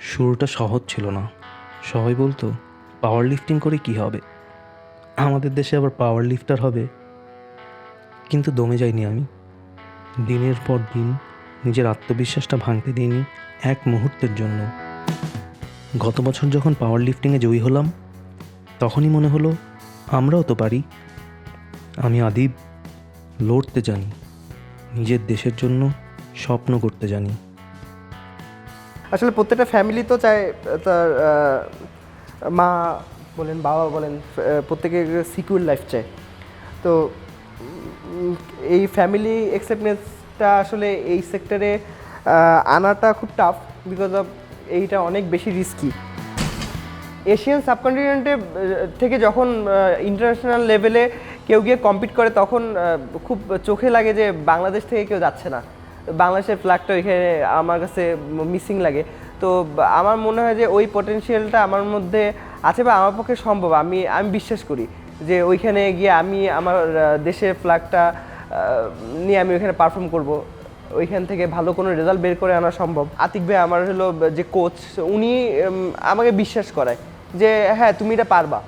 শুরুটা সহজ ছিল না। সবাই বলতো পাওয়ার লিফটিং করে কি হবে? আমাদের দেশে আবার পাওয়ার লিফটার হবে। কিন্তু দমে যাইনি আমি। দিনের পর দিন নিজের আত্মবিশ্বাসটা ভাঙতে দিইনি এক মুহূর্তের জন্য। গত বছর যখন পাওয়ার লিফটিংয়ে জয়ী হলাম, তখনই মনে হলো, আমরাও তো পারি। আমি আদিব, লড়তে জানি। নিজের দেশের জন্য স্বপ্ন করতে জানি। আসলে প্রত্যেকটা ফ্যামিলি তো চায় তার মা বলেন, বাবা বলেন প্রত্যেকে সিকিউর লাইফ চায়। তো এই ফ্যামিলি অ্যাকসেপ্টেন্সটা আসলে এই সেক্টরে আনাটা খুব টাফ বিকজ অফ এইটা অনেক বেশি রিস্কি এশিয়ান সাবকন্টিনেন্টে থেকে যখন ইন্টারন্যাশনাল লেভেলে কেউ গিয়ে কম্পিট করে, তখন খুব চোখে লাগে যে বাংলাদেশ থেকে কেউ যাচ্ছে না। বাংলাদেশের ফ্ল্যাগটা এখানে আমার কাছে মিসিং লাগে। তো আমার মনে হয় যে ওই পটেনশিয়ালটা আমার মধ্যে আছে বা আমার পক্ষে সম্ভব। আমি আমি বিশ্বাস করি যে ওইখানে গিয়ে আমি আমার দেশের ফ্ল্যাগটা নিয়ে আমি ওইখানে পারফর্ম করব। ওইখান থেকে ভালো কোনো রেজাল্ট বের করে আনা সম্ভব। আতিক ভাই আমার হলো যে কোচ উনি আমাকে বিশ্বাস করায় যে হ্যাঁ তুমি এটা পারবা।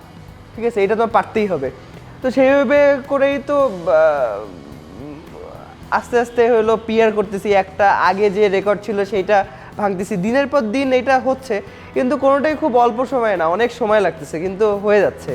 ঠিক আছে, এটা তোমার পারতেই হবে। তো সেইভাবে করেই তো আস্তে আস্তে হলো পিয়ার করতেছি, একটা আগে যে রেকর্ড ছিল সেইটা ভাঙতেছি। দিনের পর দিন এটা হচ্ছে, কিন্তু কোনোটাই খুব অল্প সময় না, অনেক সময় লাগতেছে, কিন্তু হয়ে যাচ্ছে।